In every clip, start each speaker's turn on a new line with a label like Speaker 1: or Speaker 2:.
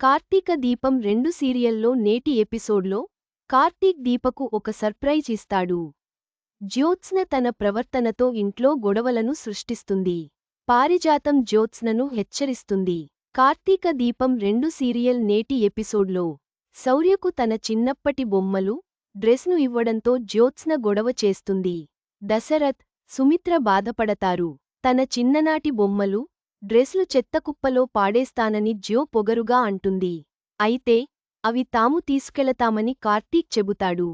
Speaker 1: కార్తీక దీపం రెండు సీరియల్లో నేటి ఎపిసోడ్లో కార్తీక్ దీపకు ఒక సర్ప్రైజ్ ఇస్తాడు. జ్యోత్స్న తన ప్రవర్తనతో ఇంట్లో గొడవలను సృష్టిస్తుంది. పారిజాతం జ్యోత్స్నను హెచ్చరిస్తుంది. కార్తీక దీపం రెండు సీరియల్ నేటి ఎపిసోడ్లో శౌర్యకు తన చిన్నప్పటి బొమ్మలు డ్రెస్ను ఇవ్వడంతో జ్యోత్స్న గొడవ చేస్తుంది. దశరథ్ సుమిత్ర బాధపడతారు. తన చిన్ననాటి బొమ్మలు డ్రెస్లు చెత్తకుప్పలో పాడేస్తానని జ్యో పొగరుగా అంటుంది. అయితే అవి తాము తీసుకెళతామని కార్తీక్ చెబుతాడు.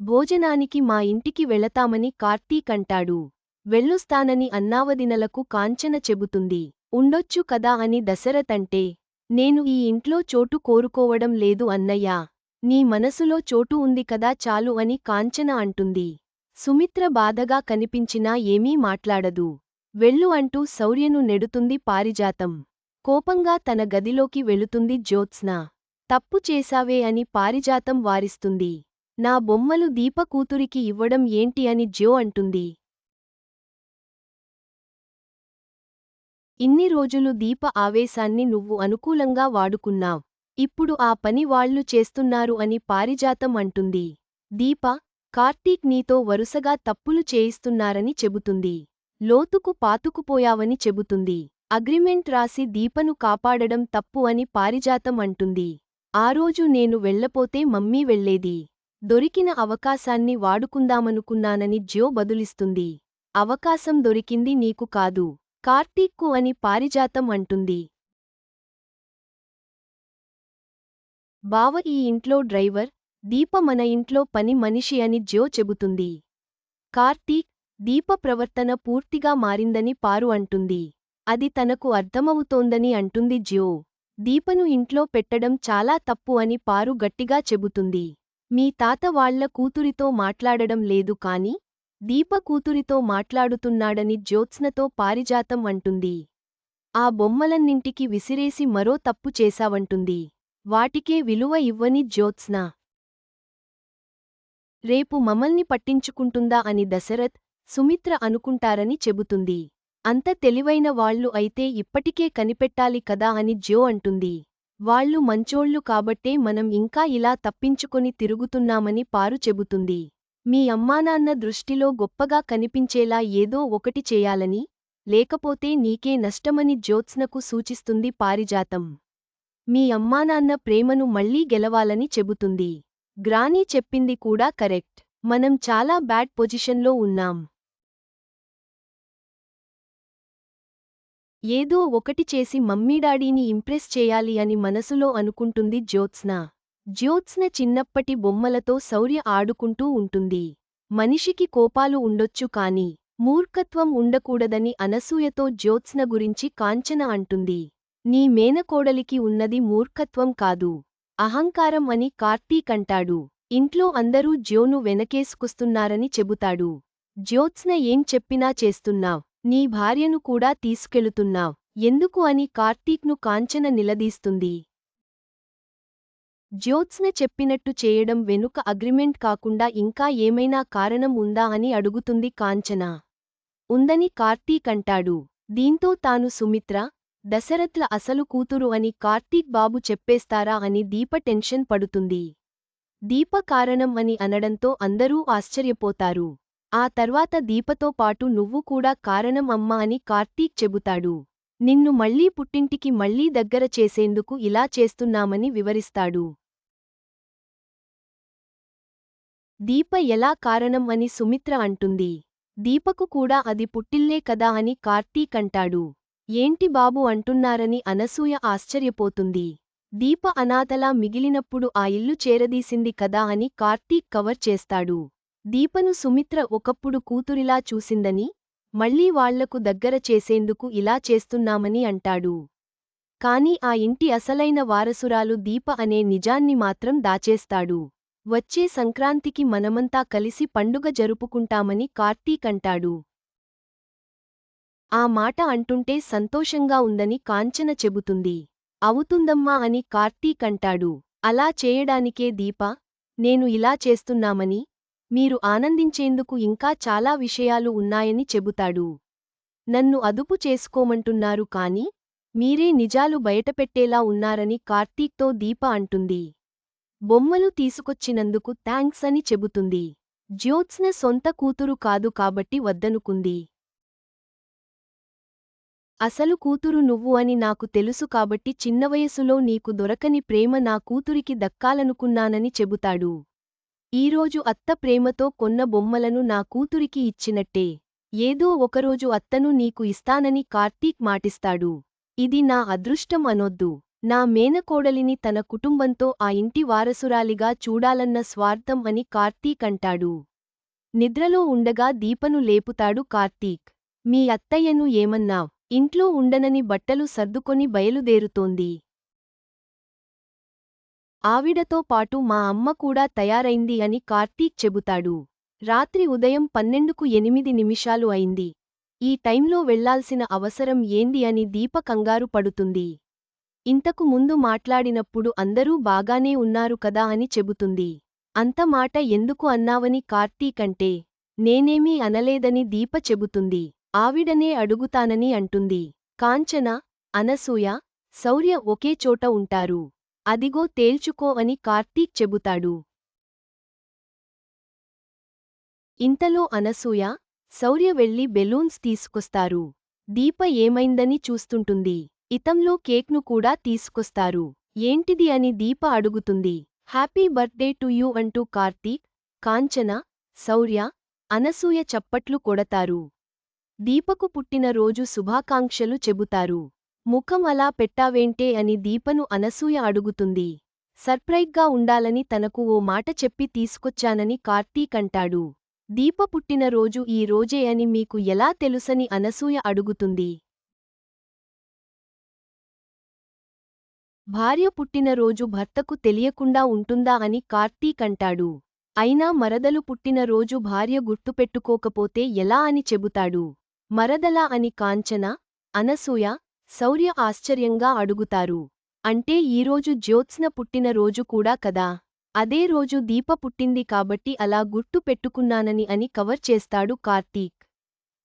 Speaker 1: భోజనానికి మా ఇంటికి వెళతామని కార్తీక్ అంటాడు. వెళ్ళొస్తానని అన్నావదినలకు కాంచన చెబుతుంది. ఉండొచ్చు కదా అని దశరథ్ అంటే నేను ఈ ఇంట్లో చోటు కోరుకోవడం లేదు అన్నయ్యా. నీ మనసులో చోటు ఉంది కదా చాలు అని కాంచన అంటుంది. సుమిత్ర బాధగా కనిపించినా ఏమీ మాట్లాడదు. వెళ్ళు అంటూ శౌర్యను నెడుతుంది పారిజాతం. కోపంగా తన గదిలోకి వెళుతుంది జ్యోత్స్న. తప్పు చేశావే అని పారిజాతం వారిస్తుంది. నా బొమ్మలు దీప కూతురికి ఇవ్వడం ఏంటి అని జ్యో అంటుంది. ఇన్ని రోజులు దీప ఆవేశాన్ని నువ్వు అనుకూలంగా వాడుకున్నావ్. ఇప్పుడు ఆ పని వాళ్ళు చేస్తున్నారు అని పారిజాతం అంటుంది. దీప కార్తీక్ నీతో వరుసగా తప్పులు చేయిస్తున్నారని చెబుతుంది. లోతుకు పాతుకుపోయావని చెబుతుంది. అగ్రిమెంట్ రాసి దీపను కాపాడడం తప్పు అని పారిజాతం అంటుంది. ఆ రోజు నేను వెళ్ళపోతే మమ్మీ వెళ్ళేది దొరికిన అవకాశాన్ని వాడుకుందామనుకున్నానని జ్యో బదులిస్తుంది. అవకాశం దొరికింది నీకు కాదు. కార్తీక్కు అని పారిజాతం అంటుంది. బావ ఈ ఇంట్లో డ్రైవర్ దీప మన ఇంట్లో పని మనిషి అని జ్యో చెబుతుంది. కార్తీక్ దీప ప్రవర్తన పూర్తిగా మారిందని పారు అంటుంది. అది తనకు అర్థమవుతోందని అంటుంది జ్యో. దీపను ఇంట్లో పెట్టడం చాలా తప్పు అని పారు గట్టిగా చెబుతుంది. మీ తాత వాళ్ళ కూతురితో మాట్లాడడం లేదు కాని దీప కూతురితో మాట్లాడుతున్నాడని జ్యోత్స్నతో పారిజాతం అంటుంది. ఆ బొమ్మలన్నింటికి విసిరేసి మరో తప్పు చేశావంటుంది. వాటికే విలువ ఇవ్వని జ్యోత్స్న. రేపు మమల్ని పట్టించుకుంటుందా అని దశరథ్ సుమిత్ర అనుకుంటారని చెబుతుంది. అంత తెలివైన వాళ్ళు అయితే ఇప్పటికే కనిపెట్టాలి కదా అని జ్యో అంటుంది. వాళ్ళు మంచోళ్ళు కాబట్టే మనం ఇంకా ఇలా తప్పించుకొని తిరుగుతున్నామని పారు చెబుతుంది. మీ అమ్మానాన్న దృష్టిలో గొప్పగా కనిపించేలా ఏదో ఒకటి చేయాలని లేకపోతే నీకే నష్టమని జ్యోత్స్నకు సూచిస్తుంది పారిజాతం. మీ అమ్మానాన్న ప్రేమను మళ్ళీ గెలవాలని చెబుతుంది. గ్రానీ చెప్పింది కూడా కరెక్ట్. మనం చాలా బ్యాడ్ పొజిషన్లో ఉన్నాం. ఏదో ఒకటి చేసి మమ్మీడాడీని ఇంప్రెస్ చేయాలి అని మనసులో అనుకుంటుంది జ్యోత్స్న. జ్యోత్స్న చిన్నప్పటి బొమ్మలతో శౌర్య ఆడుకుంటూ ఉంటుంది. మనిషికి కోపాలు ఉండొచ్చు కాని మూర్ఖత్వం ఉండకూడదని అనసూయతో జ్యోత్స్న గురించి కాంచన అంటుంది. నీ మేనకోడలికి ఉన్నది మూర్ఖత్వం కాదు. అహంకారం అని కార్తీక్ అంటాడు. ఇంట్లో అందరూ జ్యోను వెనకేసుకొస్తున్నారని చెబుతాడు. జ్యోత్స్న ఏం చెప్పినా చేస్తున్నావ్ నీ భార్యను కూడా తీసుకెళుతున్నావ్. ఎందుకు అని కార్తీక్ను కాంచన నిలదీస్తుంది. జ్యోత్స్న చెప్పినట్టు చేయడం వెనుక అగ్రిమెంట్ కాకుండా ఇంకా ఏమైనా కారణం ఉందా అని అడుగుతుంది కాంచన. ఉందని కార్తీక్ అంటాడు. దీంతో తాను సుమిత్ర దశరథ్ల అసలు కూతురు అని కార్తీక్ బాబు చెప్పేస్తారా అని దీప టెన్షన్ పడుతుంది. దీప కారణం అని అనడంతో అందరూ ఆశ్చర్యపోతారు. ఆ తర్వాత దీపతో పాటు నువ్వు కూడా కారణం అమ్మా అని కార్తీక్ చెబుతాడు. నిన్ను మళ్ళీ పుట్టింటికి మళ్ళీ దగ్గర చేసేందుకు ఇలా చేస్తున్నామని వివరిస్తాడు. దీప ఎలా కారణం అని సుమిత్ర అంటుంది. దీపకు కూడా అది పుట్టిల్లే కదా అని కార్తీక్ అంటాడు. ఏంటి బాబు అంటున్నారని అనసూయ ఆశ్చర్యపోతుంది. దీప అనాథలా మిగిలినప్పుడు ఆ ఇల్లు చేరదీసింది కదా అని కార్తీక్ కవర్ చేస్తాడు. దీపను సుమిత్ర ఒకప్పుడు కూతురిలా చూసిందని మళ్ళీ వాళ్ళకు దగ్గర చేసేందుకు ఇలా చేస్తున్నామని అంటాడు. కాని ఆ ఇంటి అసలైన వారసురాలు దీప అనే నిజాన్ని మాత్రం దాచేస్తాడు. వచ్చే సంక్రాంతికి మనమంతా కలిసి పండుగ జరుపుకుంటామని కార్తీక్ అంటాడు. ఆ మాట అంటుంటే సంతోషంగా ఉందని కాంచన చెబుతుంది. అవుతుందమ్మా అని కార్తీక్ అంటాడు. అలా చేయడానికే దీప నేను ఇలా చేస్తున్నామని మీరు ఆనందించేందుకు ఇంకా చాలా విషయాలు ఉన్నాయని చెబుతాడు. నన్ను అదుపు చేసుకోమంటున్నారు కాని మీరే నిజాలు బయటపెట్టేలా ఉన్నారని కార్తీక్తో దీప అంటుంది. బొమ్మలు తీసుకొచ్చినందుకు థ్యాంక్స్ అని చెబుతుంది. జ్యోత్స్న సొంత కూతురు కాదు కాబట్టి వద్దనుకుంది. అసలు కూతురు నువ్వు అని నాకు తెలుసు కాబట్టి చిన్నవయసులో నీకు దొరకని ప్రేమ నా కూతురికి దక్కాలనుకున్నానని చెబుతాడు. ఈరోజు అత్త ప్రేమతో కొన్న బొమ్మలను నా కూతురికి ఇచ్చినట్టే. ఏదో ఒకరోజు అత్తను నీకు ఇస్తానని కార్తీక్ మాటిస్తాడు. ఇది నా అదృష్టం అనొద్దు. నా మేనకోడలిని తన కుటుంబంతో ఆ ఇంటి వారసురాలిగా చూడాలన్న స్వార్థం అని కార్తీక్ అంటాడు. నిద్రలో ఉండగా దీపను లేపుతాడు కార్తీక్. మీ అత్తయ్యను ఏమన్నా ఇంట్లో ఉండనని బట్టలు సర్దుకొని బయలుదేరుతోంది. ఆవిడతో పాటు మా అమ్మ కూడా తయారైంది అని కార్తీక్ చెబుతాడు. రాత్రి ఉదయం పన్నెండుకు ఎనిమిది నిమిషాలు అయింది. ఈ టైంలో వెళ్ళాల్సిన అవసరం ఏంది అని దీప కంగారు పడుతుంది. ఇంతకు ముందు మాట్లాడినప్పుడు అందరూ బాగానే ఉన్నారు కదా అని చెబుతుంది. అంత మాట ఎందుకు అన్నావని కార్తీకంటే నేనేమీ అనలేదని దీప చెబుతుంది. ఆవిడనే అడుగుతానని అంటుంది. కాంచన అనసూయ శౌర్య ఒకే చోట ఉంటారు. అదిగో తేల్చుకో అని కార్తీక్ చెబుతాడు. ఇంతలో అనసూయ శౌర్య వెళ్ళి బెలూన్స్ తీసుకొస్తారు. దీప ఏమైందని చూస్తుంటుంది. ఇతంలో కేక్ను కూడా తీసుకొస్తారు. ఏంటిది అని దీప అడుగుతుంది. హ్యాపీ బర్త్డే టు యూ అంటూ కార్తీక్ కాంచన శౌర్య అనసూయ చప్పట్లు కొడతారు. దీపకు పుట్టిన రోజు శుభాకాంక్షలు చెబుతారు. ముఖం అలా పెట్టావేంటే అని దీపను అనసూయ అడుగుతుంది. సర్ప్రైజ్గా ఉండాలని తనకు ఓ మాట చెప్పి తీసుకొచ్చానని కార్తీక్ అంటాడు దీప పుట్టిన రోజు ఈ రోజే అని మీకు ఎలా తెలుసని అనసూయ అడుగుతుంది. భార్య పుట్టినరోజు భర్తకు తెలియకుండా ఉంటుందా అని కార్తీక్ అంటాడు అయినా మరదలు పుట్టినరోజు భార్య గుర్తుపెట్టుకోకపోతే ఎలా అని చెబుతాడు. మరదలా అని కాంచన అనసూయ శౌర్య ఆశ్చర్యంగా అడుగుతారు. అంటే ఈరోజు జ్యోత్స్న పుట్టినరోజు కూడా కదా? అదే రోజు దీప పుట్టింది కాబట్టి అలా గుర్తు పెట్టుకున్నానని అని కవర్ చేస్తాడు కార్తీక్.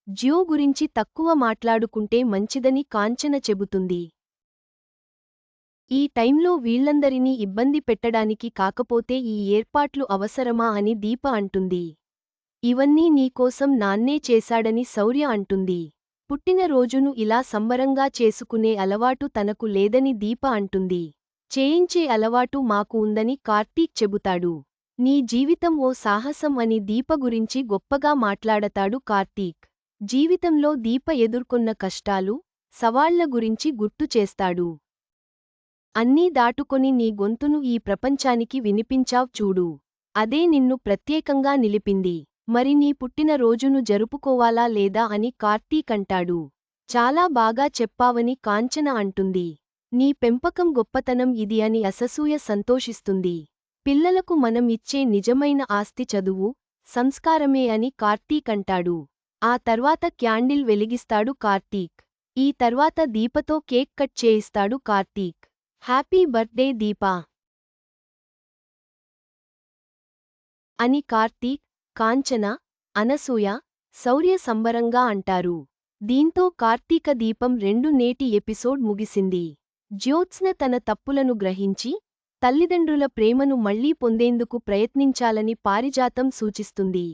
Speaker 1: జ్యో గురించి తక్కువ మాట్లాడుకుంటే మంచిదని కాంచన చెబుతుంది. ఈ టైంలో వీళ్ళందరినీ ఇబ్బంది పెట్టడానికి కాకపోతే ఈ ఏర్పాట్లు అవసరమా అని దీప అంటుంది. ఇవన్నీ నీకోసం నాన్నే చేశాడని శౌర్య అంటుంది. పుట్టినరోజును ఇలా సంబరంగా చేసుకునే అలవాటు తనకు లేదని దీప అంటుంది. చేయించే అలవాటు మాకు ఉందని కార్తీక్ చెబుతాడు. నీ జీవితం ఓ సాహసం అని దీప గురించి గొప్పగా మాట్లాడతాడు కార్తీక్. జీవితంలో దీప ఎదుర్కొన్న కష్టాలు సవాళ్ళ గురించి గుర్తు చేస్తాడు. అన్నీ దాటుకొని నీ గొంతును ఈ ప్రపంచానికి వినిపించావ్ చూడు. అదే నిన్ను ప్రత్యేకంగా నిలిపింది. మరి నీ పుట్టిన రోజును జరుపుకోవాలా లేదా అని కార్తీక్ అంటాడు చాలా బాగా చెప్పావని కాంచన అంటుంది. నీ పెంపకం గొప్పతనం ఇది అని అససూయ సంతోషిస్తుంది. పిల్లలకు మనం ఇచ్చే నిజమైన ఆస్తి చదువు సంస్కారమే అని కార్తీక్ అంటాడు ఆ తర్వాత క్యాండిల్ వెలిగిస్తాడు కార్తీక్. ఈ తర్వాత దీపతో కేక్ కట్ చేయిస్తాడు కార్తీక్. Happy birthday Deepa! అని కార్తీక్ కాంచన అనసూయ శౌర్య సంబరంగా అంటారు. దీంతో కార్తీక దీపం రెండు నేటి ఎపిసోడ్ ముగిసింది. జ్యోత్స్న తన తప్పులను గ్రహించి తల్లిదండ్రుల ప్రేమను మళ్ళీ పొందేందుకు ప్రయత్నించాలని పారిజాతం సూచిస్తుంది.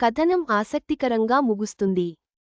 Speaker 1: కథనం ఆసక్తికరంగా ముగుస్తుంది.